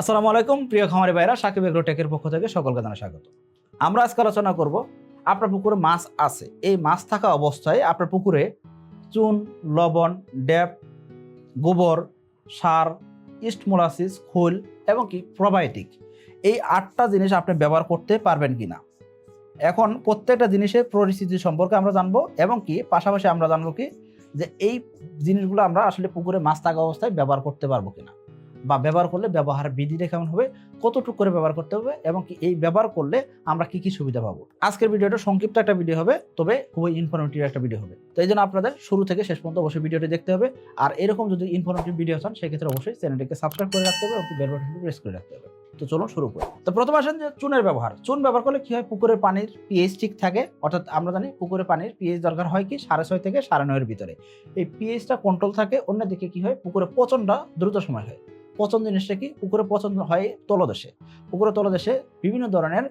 আসসালামু আলাইকুম, প্রিয় খামারি ভাইরা সাকিব এগ্রো টেকের পক্ষ থেকে সকলকে জানা স্বাগত। আমরা আজকে আলোচনা করব আপনার পুকুরে মাছ আছে। এই মাছ থাকা অবস্থায় আপনার পুকুরে চুন, লবণ ড্যাপ গোবর, সার, ইস্ট মোলাসিস, খোল এবং কি প্রোবায়োটিক এই আটটা জিনিস আপনি ব্যবহার করতে পারবেন কি না এখন প্রত্যেকটা জিনিসের পরিস্থিতি সম্পর্কে আমরা জানব এবং কি পাশাপাশি আমরা জানব কি যে এই জিনিসগুলো আমরা আসলে পুকুরে মাছ থাকা অবস্থায় ব্যবহার করতে পারব কিনা। বা ব্যবহার করলে ব্যবহার বিধিটা কেমন হবে, কতটুকু করে ব্যবহার করতে হবে এবং কি এই ব্যবহার করলে আমরা কি কি সুবিধা পাবো। আজকের ভিডিওটা সংক্ষিপ্ত একটা ভিডিও হবে, তবে খুবই ইনফরমেটিভ একটা ভিডিও হবে। তো এই জন্য আপনাদের শুরু থেকে শেষ পর্যন্ত অবশ্যই ভিডিওটি দেখতে হবে। আর এরকম যদি ইনফরমেটিভ ভিডিও চান, সেক্ষেত্রে অবশ্যই চ্যানেলটিকে সাবস্ক্রাইব করে রাখতে হবে এবং বেল বাটনটি প্রেস করে রাখতে হবে। তো চলুন শুরু করি। তো প্রথম আসেন যে চুনের ব্যবহার। চুন ব্যবহার করলে কি হয়? পুকুরের পানির পিএইচ ঠিক থাকে। অর্থাৎ আমরা জানি পুকুরের পানির পিএইচ দরকার হয় কি? সাড়ে ছয় থেকে সাড়ে নয়ের ভিতরে। এই পিএইচটা কন্ট্রোল থাকে। অন্যদিকে কি হয়? পুকুরে পচনটা দ্রুত সময় হয়। পচন জিনিসটা কি? পুকুরে পচন হয় তলদেশে। পুকুরে তলদেশে বিভিন্ন ধরনের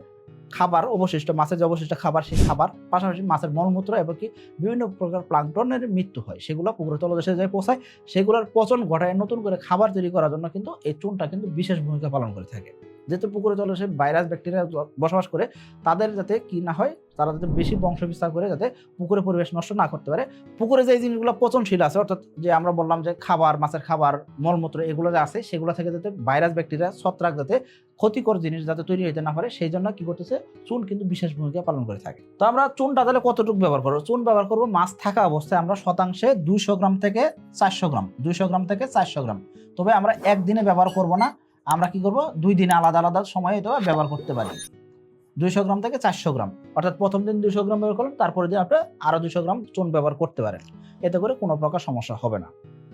খাবার অবশিষ্ট, মাছের যে অবশিষ্ট খাবার, সেই খাবার, পাশাপাশি মাছের মলমূত্র এবং কি বিভিন্ন প্রকার প্লাঙ্কটনের মৃত্যু হয়। সেগুলো পুকুরে তলদেশে যায় পৌঁছায় সেগুলোর পচন ঘটায় নতুন করে খাবার তৈরি করার জন্য কিন্তু এই চুনটা কিন্তু বিশেষ ভূমিকা পালন করে থাকে। যেহেতু পুকুরে তলদেশে ভাইরাস, ব্যাকটেরিয়া বসবাস করে, তাদের যাতে কি না হয়, তারা যাতে বেশি বংশ বিস্তার করে যাতে পুকুরে পরিবেশ নষ্ট না করতে পারে। পুকুরে যে জিনিসগুলো পচনশীল আছে, অর্থাৎ যে আমরা বললাম যে খাবার, মাছের খাবার, মলমূত্র, এগুলো যে আছে, সেগুলো থেকে যাতে ভাইরাস, ব্যাকটেরিয়া, ছত্রাক যাতে ক্ষতিকর জিনিস যাতে তৈরি হইতে না পারে, সেই জন্য কি করতেছে চুন কিন্তু বিশেষ ভূমিকা পালন করে থাকে। তো আমরা চুনটা তাহলে কতটুকু ব্যবহার করব? চুন ব্যবহার করব মাছ থাকা অবস্থায় আমরা শতাংশে দুইশো গ্রাম থেকে চারশো গ্রাম, দুইশো গ্রাম থেকে চারশো গ্রাম। তবে আমরা একদিনে ব্যবহার করব না আমরা কি করব? দুই দিনে আলাদা আলাদা সময়ে এটা ব্যবহার করতে পারি। দুইশো গ্রাম থেকে চারশো গ্রাম। অর্থাৎ প্রথম দিন দুইশো গ্রাম ব্যবহার করলেন তারপরে দিন আপনি আরও দুইশো গ্রাম চুন ব্যবহার করতে পারেন। এতে করে কোনো প্রকার সমস্যা হবে না।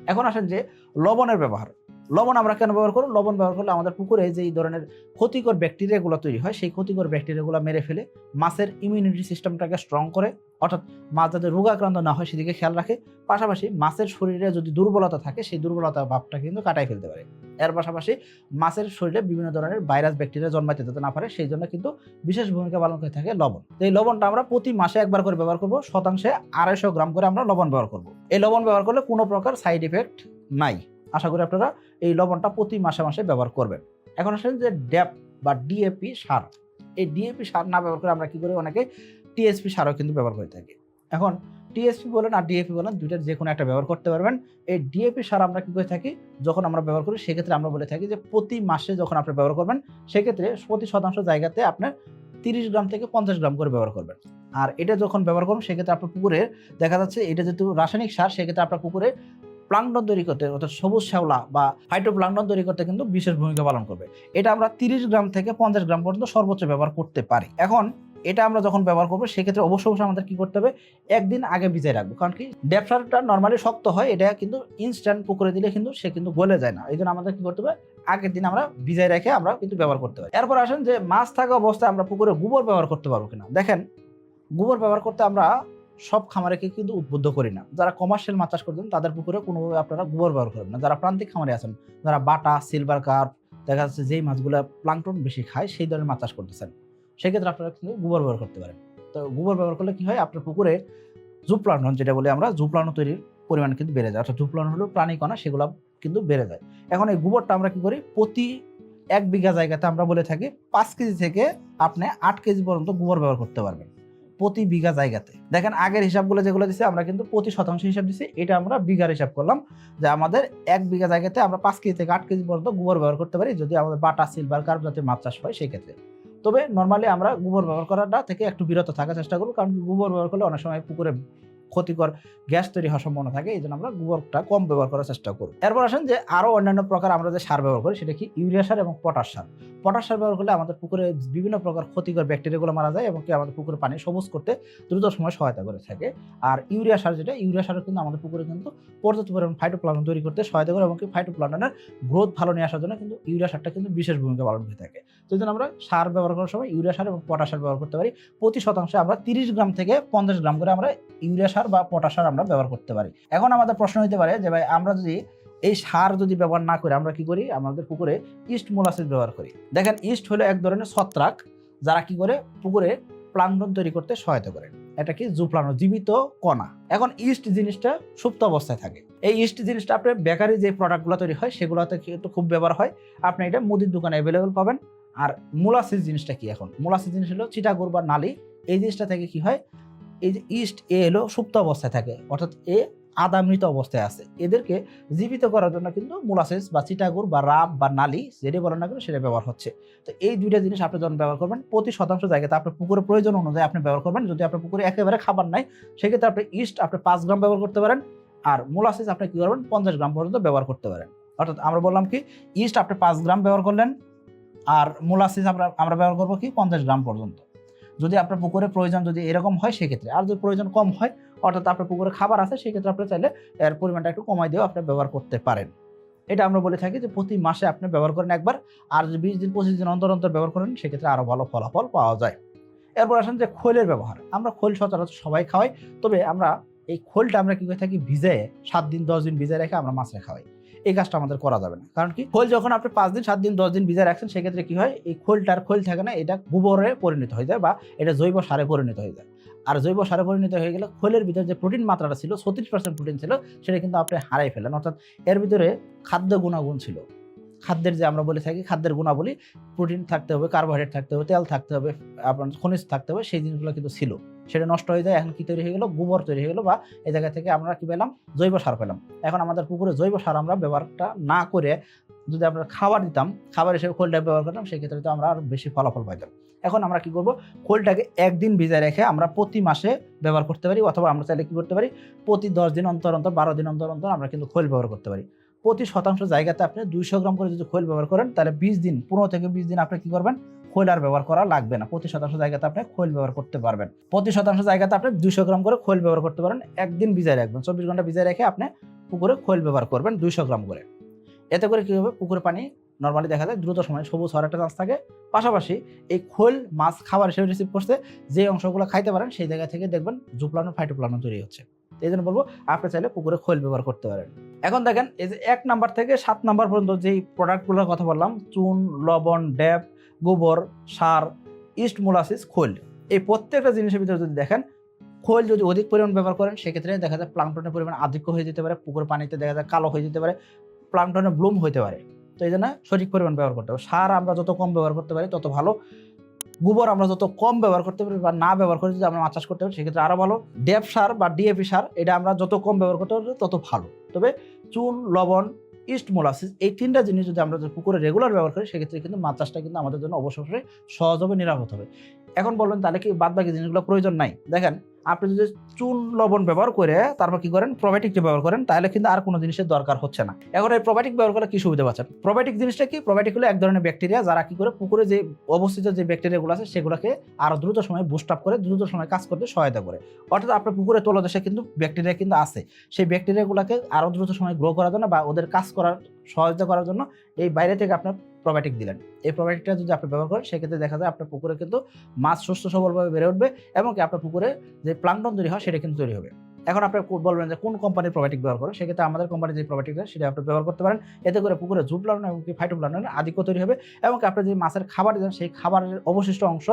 এখন আসেন যে লবণের ব্যবহার। লবণ আমরা কেন ব্যবহার করব? লবণ ব্যবহার করলে আমাদের পুকুরে যেই ধরনের ক্ষতিকর ব্যাকটেরিয়াগুলো তৈরি হয়, সেই ক্ষতিকর ব্যাকটেরিয়াগুলো মেরে ফেলে মাছের ইমিউনিটি সিস্টেমটাকে স্ট্রং করে, অর্থাৎ মাছ যাতে রোগাক্রান্ত না হয় সেদিকে খেয়াল রাখে। পাশাপাশি মাছের শরীরে যদি দুর্বলতা থাকে, সেই দুর্বলতা ভাবটা কিন্তু কাটাই ফেলতে পারে। এর পাশাপাশি মাছের শরীরে বিভিন্ন ধরনের ভাইরাস ব্যাকটেরিয়া জন্মাতে যেতে না পারে, সেই জন্য কিন্তু বিশেষ ভূমিকা পালন করে থাকে লবণ। এই লবণটা আমরা প্রতি মাসে একবার করে ব্যবহার করব, শতাংশে আড়াইশো গ্রাম করে আমরা লবণ ব্যবহার করব। এই লবণ ব্যবহার করলে কোনো প্রকার সাইড ইফেক্ট নাই। আশা করি আপনারা এই লবণটা প্রতি মাসে মাসে ব্যবহার করবেন। এখন আসেন যে ড্যাপ বা ডিএপি সার। এই ডিএপি সার না ব্যবহার করে আমরা কি করি? অনেকে টিএসপি সারও কিন্তু ব্যবহার করে থাকি। এখন টিএসপি বলেন আর ডিএপি বলেন, দুইটার যে কোনো একটা ব্যবহার করতে পারবেন। এই ডিএপি সার আমরা কী করে থাকি? যখন আমরা ব্যবহার করি, সেক্ষেত্রে আমরা বলে থাকি যে, প্রতি মাসে যখন আপনি ব্যবহার করবেন, সেক্ষেত্রে প্রতি শতাংশ জায়গাতে আপনার তিরিশ গ্রাম থেকে পঞ্চাশ গ্রাম করে ব্যবহার করবেন। আর এটা যখন ব্যবহার করবেন, সেক্ষেত্রে আপনার পুকুরে দেখা যাচ্ছে এটা যেহেতু রাসায়নিক সার, সেক্ষেত্রে আপনার পুকুরে প্লাঙ্কটন তৈরি করতে, অর্থাৎ সবুজ শ্যাওলা বা ফাইটোপ্লাঙ্কটন তৈরি করতে কিন্তু বিশেষ ভূমিকা পালন করবে। এটা আমরা তিরিশ গ্রাম থেকে পঞ্চাশ গ্রাম পর্যন্ত সর্বোচ্চ ব্যবহার করতে পারি। এখন এটা আমরা যখন ব্যবহার করব, সেক্ষেত্রে অবশ্যই অবশ্যই আমাদের কি করতে হবে? একদিন আগে ভিজাই রাখব। কারণ কি? ড্যাপসারটা নর্মালি শক্ত হয়, এটা কিন্তু ইনস্ট্যান্ট পুকুরে দিলে কিন্তু সে কিন্তু গলে যায় না। এই জন্য আমাদের কি করতে হবে? আগের দিন আমরা ভিজাই রেখে আমরা কিন্তু ব্যবহার করতে পারি এরপর আসেন যে, মাছ থাকা অবস্থায় আমরা পুকুরে গোবর ব্যবহার করতে পারব কিনা? দেখেন, গোবর ব্যবহার করতে আমরা সব খামারেকে কিন্তু উদ্বুদ্ধ করি না। যারা কমার্শিয়াল মাছ চাষ করছেন তাদের পুকুরে কোনোভাবে আপনারা গোবর ব্যবহার করবেন না। যারা প্রান্তিক খামারে আছেন, যারা বাটা সিলভার কার্প দেখা যাচ্ছে যেই মাছগুলো প্লাঙ্কটন বেশি খায়, সেই ধরনের মাছ চাষ করতেছেন সেক্ষেত্রে আপনারা কিন্তু গোবর ব্যবহার করতে পারেন। তো গোবর ব্যবহার করলে কি হয়? আপনার পুকুরে জুপ্লানন যেটা বলে আমরা জুপ্লানো তৈরির পরিমাণ কিন্তু বেড়ে যায়। অর্থাৎ জুপ্লানো হলো প্রাণী কণা, সেগুলো কিন্তু বেড়ে যায়। এখন এই গোবরটা আমরা কি করি? প্রতি এক বিঘা জায়গাতে আমরা বলে থাকি পাঁচ কেজি থেকে আপনি আট কেজি পর্যন্ত গোবর ব্যবহার করতে পারবেন। প্রতি বিঘা জায়গাতে। দেখেন আগের হিসাবগুলো যেগুলো দিচ্ছে আমরা কিন্তু প্রতি শতাংশ হিসাব দিচ্ছি এটা আমরা বিঘার হিসাব করলাম যে আমাদের এক বিঘা জায়গাতে আমরা পাঁচ কেজি থেকে আট কেজি পর্যন্ত গোবর ব্যবহার করতে পারি, যদি আমাদের বাটা, সিলভার কার্প জাতীয় মাছ চাষ হয় সেই ক্ষেত্রে তবে নর্মালি আমরা গোবর ব্যবহার করাটা থেকে একটু বিরত থাকার চেষ্টা করব, কারণ গোবর ব্যবহার করলে অনেক সময় পুকুরে ক্ষতিকর গ্যাস তৈরি হওয়ার সম্ভাবনা থাকে, এই জন্য আমরা গোবরটা কম ব্যবহার করার চেষ্টা করব। এরপর আসেন যে আরও অন্যান্য প্রকার আমরা যে সার ব্যবহার করি, সেটা কি? ইউরিয়া সার এবং পটাশ সার। পটাশ সার ব্যবহার করলে আমাদের পুকুরে বিভিন্ন প্রকার ক্ষতিকর ব্যাকটেরিয়াগুলো মারা যায় এবং কি আমাদের পুকুরে পানি সবুজ করতে দ্রুত সময় সহায়তা করে থাকে। আর ইউরিয়া সার যেটা, ইউরিয়া সার কিন্তু আমাদের পুকুরে কিন্তু পর্যাপ্ত পরিমাণ ফাইটোপ্লাঙ্কটন তৈরি করতে সহায়তা করে এবং কি ফাইটোপ্লাঙ্কটনের গ্রোথ ভালো নিয়ে আসার জন্য কিন্তু ইউরিয়া সারটা কিন্তু বিশেষ ভূমিকা পালন করে থাকে। সেই জন্য আমরা সার ব্যবহার করার সময় ইউরিয়া সার এবং পটাশ সার ব্যবহার করতে পারি। প্রতি শতাংশে আমরা তিরিশ গ্রাম থেকে পঞ্চাশ গ্রাম করে আমরা ইউরিয়া সার বা পটাশ সার আমরা ব্যবহার করতে পারি। এখন আমাদের প্রশ্ন হতে পারে যে ভাই, আমরা যদি এই সার যদি ব্যবহার না করে, আমরা কি করি? আমাদের পুকুরে ইস্ট মোলাসিস ব্যবহার করি। দেখেন ইস্ট হলো এক ধরনের ছত্রাক, যারা কি করে? পুকুরে প্লাঙ্কটন তৈরি করতে সহায়তা করে। এটা কি? জুপ্লানো জীবিত কণা। এখন ইস্ট জিনিসটা সুপ্ত অবস্থায় থাকে। এই ইস্ট জিনিসটা আপনার বেকারি যে প্রোডাক্টগুলো তৈরি হয়, সেগুলোতে কিন্তু খুব ব্যবহার হয়? আপনি এটা মুদির দোকানে অ্যাভেলেবেল পাবেন। আর মোলাসিস জিনিসটা কি এখন? মোলাসিস জিনিস হলো চিটাগুড় বা নালি। এই জিনিসটা থেকে কি হয়? এই যে ইস্ট এ এলো সুপ্ত অবস্থায় থাকে, অর্থাৎ এ আদা মৃত অবস্থায় আছে। এদেরকে জীবিত করার জন্য কিন্তু মোলাসিস বা চিটাগুড় বা রাব বা নালি যেটা বলেন না কেন সেটা ব্যবহার হচ্ছে। তো এই দুইটা জিনিস আপনি যখন ব্যবহার করবেন, প্রতি শতাংশ জায়গাতে আপনার পুকুরের প্রয়োজন অনুযায়ী আপনি ব্যবহার করবেন। যদি আপনার পুকুরে একেবারে খাবার নাই, সেক্ষেত্রে আপনি ইস্ট আপনি পাঁচ গ্রাম ব্যবহার করতে পারেন আর মোলাসিস আপনি কী করবেন, পঞ্চাশ গ্রাম পর্যন্ত ব্যবহার করতে পারেন। অর্থাৎ আমরা বললাম কি, ইস্ট আপনি পাঁচ গ্রাম ব্যবহার করলেন আর মোলাসিস আমরা আমরা ব্যবহার করব কি, পঞ্চাশ গ্রাম পর্যন্ত। যদি আপনার পুকুরে প্রয়োজন যদি এরকম হয়, সেক্ষেত্রে। আর যদি প্রয়োজন কম হয়, অর্থাৎ আপনার পুকুরে খাবার আছে, সেক্ষেত্রে আপনি চাইলে এর পরিমাণটা একটু কমাই দিয়েও আপনি ব্যবহার করতে পারেন। এটা আমরা বলে থাকি যে প্রতি মাসে আপনি ব্যবহার করেন একবার, আর যদি বিশ দিন, পঁচিশ দিন অন্তর অন্তর ব্যবহার করেন, সেক্ষেত্রে আরও ভালো ফলাফল পাওয়া যায়। এরপর আসেন যে খোলের ব্যবহার। আমরা খোল সচরাচর সবাই খাওয়াই, তবে আমরা এই খোলটা আমরা কি করে থাকি ভিজে সাত দিন, দশ দিন ভিজে রেখে আমরা মাছে খাওয়াই। এই কাজটা আমাদের করা যাবে না। কারণ কি? খোল যখন আপনি পাঁচ দিন, সাত দিন, দশ দিন ভিজা রাখছেন, সেক্ষেত্রে কি হয়? এই খোলটার খোল থাকে না, এটা গোবরে পরিণত হয়ে যায় বা এটা জৈব সারে পরিণত হয়ে যায়। আর জৈব সারে পরিণত হয়ে গেলে খোলের ভিতরে যে প্রোটিন মাত্রাটা ছিল, ছত্রিশ পার্সেন্ট প্রোটিন ছিল, সেটা কিন্তু আপনি হারাই ফেলেন অর্থাৎ এর ভিতরে খাদ্য গুণাগুণ ছিল। খাদ্যের যে আমরা বলে থাকি, খাদ্যের গুণাবলী প্রোটিন থাকতে হবে কার্বোহাইড্রেট থাকতে হবে, তেল থাকতে হবে, আপনার খনিজ থাকতে হবে, সেই জিনিসগুলো কিন্তু ছিল। সেটা নষ্ট হয়ে যায়, এখন কি তৈরি হয়ে গেলো? গোবর তৈরি হয়ে গেলো বা এই জায়গা থেকে আমরা কি পেলাম? জৈব সার পেলাম। এখন আমাদের পুকুরে জৈব সার আমরা ব্যবহারটা না করে যদি আমরা খাবার দিতাম, খাবার হিসেবে খোলটা ব্যবহার করতাম, সেক্ষেত্রে তো আমরা আরও বেশি ফলাফল পাইতাম। এখন আমরা কি করব? খোলটাকে একদিন ভিজায় রেখে আমরা প্রতি মাসে ব্যবহার করতে পারি, অথবা আমরা চাইলে কি করতে পারি? প্রতি দশ দিন অন্তর অন্তর, বারো দিন অন্তর অন্তর আমরা কিন্তু খোল ব্যবহার করতে পারি। প্রতি শতাংশ জায়গাতে আপনি দুইশো গ্রাম করে যদি খোল ব্যবহার করেন, তাহলে বিশ দিন, পনেরো থেকে বিশ দিন আপনি কি করবেন? খোল আর ব্যবহার করা লাগবে না। প্রতি শতাংশ জায়গাতে আপনি খোল ব্যবহার করতে পারবেন। প্রতি শতাংশ জায়গাতে আপনি দুইশো গ্রাম করে খোল ব্যবহার করতে পারেন। একদিন ভিজায় রাখবেন। চব্বিশ ঘণ্টা ভিজায় রেখে আপনি পুকুরে খোল ব্যবহার করবেন দুইশো গ্রাম করে। এতে করে কী হবে? পুকুরে পানি নর্মালি দেখা যায় দ্রুত সময় সবুজ হওয়ার একটা চান্স থাকে। পাশাপাশি এই খোল, মাছ খাবার হিসেবে রিসিভ করছে যে অংশগুলো খাইতে পারেন, সেই জায়গা থেকে দেখবেন জুপলানো ফাইটোপ্লানো তৈরি হচ্ছে। এই জন্য বলব, আপনি চাইলে পুকুরে খোল ব্যবহার করতে পারেন। এখন দেখেন, এই যে এক নাম্বার থেকে সাত নাম্বার পর্যন্ত যেই প্রোডাক্টগুলোর কথা বললাম, চুন, লবণ ড্যাপ গোবর, সার, ইস্ট মোলাসিস, খোল। এই প্রত্যেকটা জিনিসের ভিতরে যদি দেখেন, খোল যদি অধিক পরিমাণ ব্যবহার করেন, সেক্ষেত্রে দেখা যায় প্লাংটনের পরিমাণ আধিক্য হয়ে যেতে পারে, পুকুর পানিতে দেখা যায় কালো হয়ে যেতে পারে প্লাংটনের ব্লুম হতে পারে। তো এই জন্য সঠিক পরিমাণ ব্যবহার করতে হবে। সার আমরা যত কম ব্যবহার করতে পারি, তত ভালো। গোবর আমরা যত কম ব্যবহার করতে পারি বা না ব্যবহার করে যদি আমরা মাছ চাষ করতে পারি, সেক্ষেত্রে আরও ভালো। ডেপ সার বা ডিএপি সার, এটা আমরা যত কম ব্যবহার করতে পারি তত ভালো। তবে চুন, লবণ, ইস্ট, মোলাসিস এই তিনটা জিনিস যদি আমরা পুকুরে রেগুলার ব্যবহার করি, সেক্ষেত্রে কিন্তু মাছ চাষটা কিন্তু আমাদের জন্য অবশ্যই সহজ হবে, নিরাপদ হবে। এখন বলবেন তাহলে কি বাদ বাকি জিনিসগুলো প্রয়োজন নাই? দেখেন আপনি যদি চুন লবণ ব্যবহার করে তারপর কি করেন? প্রোবায়োটিক ব্যবহার করেন, তাহলে কিন্তু আর কোনো জিনিসের দরকার হচ্ছে না। এখন এই প্রোবায়োটিক ব্যবহার করলে কি সুবিধা পাচ্ছেন? প্রোবায়োটিক জিনিসটা কি? প্রোবায়োটিক হলো এক ধরনের ব্যাকটেরিয়া যারা কি করে? পুকুরে যে অবস্থিত যে ব্যাকটেরিয়াগুলো আছে, সেগুলোকে আরও দ্রুত সময় বুস্ট আপ করে, দ্রুত সময় কাজ করতে সহায়তা করে। অর্থাৎ আপনার পুকুরে তলদেশে কিন্তু ব্যাকটেরিয়া কিন্তু আছে। সেই ব্যাকটেরিয়াগুলোকে আরও দ্রুত সময় গ্রো করার জন্য বা ওদের কাজ করার সহায়তা করার জন্য এই বাইরে থেকে আপনার প্রোবায়োটিক দিলেন। এই প্রোবায়োটিকটা যদি আপনি ব্যবহার করেন, সেক্ষেত্রে দেখা যায় আপনার পুকুরে কিন্তু মাছ সুস্থ সবলভাবে বেড়ে উঠবে এবং কি আপনার পুকুরে যে প্লাংটন তৈরি হয়, সেটা কিন্তু তৈরি হবে। এখন আপনি বলবেন যে কোন কোম্পানির প্রোবায়োটিক ব্যবহার করেন? সেক্ষেত্রে আমাদের কোম্পানির যে প্রোবায়োটিকটা সেটা আপনি ব্যবহার করতে পারেন। এতে করে পুকুরে জুট প্লানো এবং ফাইটো প্লানের আধিক্য তৈরি হবে এবং কি আপনি যে মাছের খাবার দেন সেই খাবারের অবশিষ্ট অংশ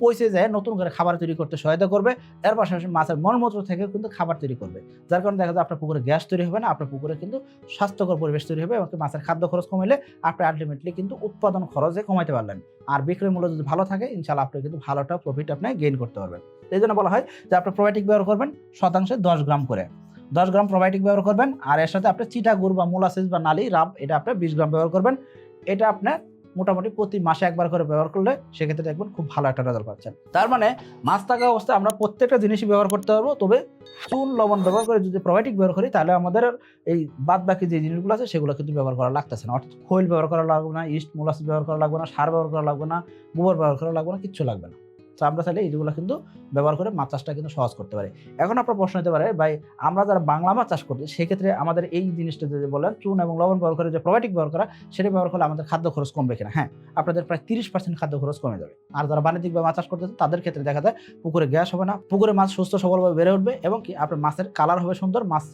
পচে যায়, নতুন করে খাবার তৈরি করতে সহায়তা করবে। এর পাশাপাশি মাছের মলমূত্র থেকে কিন্তু খাবার তৈরি করবে। যার কারণে দেখা যায় আপনার পুকুরে গ্যাস তৈরি হবে না, আপনার পুকুরে কিন্তু স্বাস্থ্যকর পরিবেশ তৈরি হবে এবং মাছের খাদ্য খরচ কমাইলে আপনি আলটিমেটলি কিন্তু উৎপাদন খরচে কমাইতে পারলেন। আর বিক্রয় মূল্য যদি ভালো থাকে ইনশাল্লাহ আপনি কিন্তু ভালোটা প্রফিট আপনি গেইন করতে পারবেন। এই জন্য বলা হয় যে আপনি প্রোবায়োটিক ব্যবহার করবেন শতাংশে দশ গ্রাম করে। দশ গ্রাম প্রোবায়োটিক ব্যবহার করবেন, আর এর সাথে আপনি চিটা গুড় বা মোলাসিস বা নালি রাব এটা আপনি বিশ গ্রাম ব্যবহার করবেন। এটা আপনার মোটামুটি প্রতি মাসে একবার করে ব্যবহার করলে সেক্ষেত্রে দেখবেন খুব ভালো একটা রেজাল্ট পাচ্ছেন। তার মানে মাছ থাকা অবস্থায় আমরা প্রত্যেকটা জিনিসই ব্যবহার করতে পারব, তবে চুন, লবণ ব্যবহার করে যদি প্রোবায়োটিক ব্যবহার করি, তাহলে আমাদের এই বাদ বাকি যে জিনিসগুলো আছে, সেগুলো কিন্তু ব্যবহার করা লাগতেছে না। অর্থাৎ খৈল ব্যবহার করা লাগবে না, ইস্ট মোলাসিস ব্যবহার করা লাগবে না, সার ব্যবহার করা লাগবে না, গোবর ব্যবহার করা লাগবে না, কিচ্ছু লাগবে না। আমরা চাইলে এইগুলো কিন্তু ব্যবহার করে মাছ চাষটা কিন্তু সহজ করতে পারি। এখন আপনার প্রশ্ন হতে পারে, ভাই, আমরা যারা বাংলা মাছ চাষ করছি, সেক্ষেত্রে আমাদের এই জিনিসটা যদি বলেন, চুন এবং লবণ ব্যবহার করে যে প্রোবায়োটিক ব্যবহার করা, সেটা ব্যবহার করলে আমাদের খাদ্য খরচ কমবে কিনা? হ্যাঁ আপনাদের প্রায় তিরিশ পার্সেন্ট খাদ্য খরচ কমে যাবে। আর যারা বাণিজ্যিকভাবে মাছ চাষ করতেছে, তাদের ক্ষেত্রে দেখা যায় পুকুরে গ্যাস হবে না, পুকুরে মাছ সুস্থ সবলভাবে বেড়ে উঠবে এবং কি আপনার মাছের কালার হবে সুন্দর, মাছ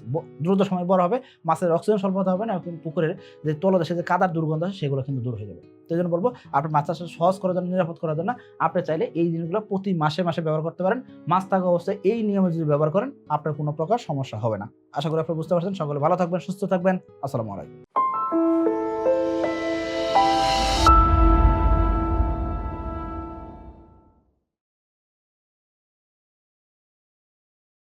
দ্রুত সময় বড় হবে, মাছের অক্সিজেন স্বল্পতা হবে না, এবং পুকুরের যে তলদেশে যে কাদার দুর্গন্ধ আছে, সেগুলো কিন্তু দূর হয়ে যাবে। এই জন্য বলব আপনার মাছ চাষ সহজ করার জন্য, নিরাপদ করার জন্য আপনি চাইলে এই জিনিসগুলো প্রতি মাসে মাসে ব্যবহার করতে পারেন। মাছ থাকা অবস্থায় এই নিয়মে যদি ব্যবহার করেন, আপনার কোনো প্রকার সমস্যা হবে না। আশা করি আপনি বুঝতে পারছেন। সকলে ভালো থাকবেন, সুস্থ থাকবেন। আসসালামু আলাইকুম।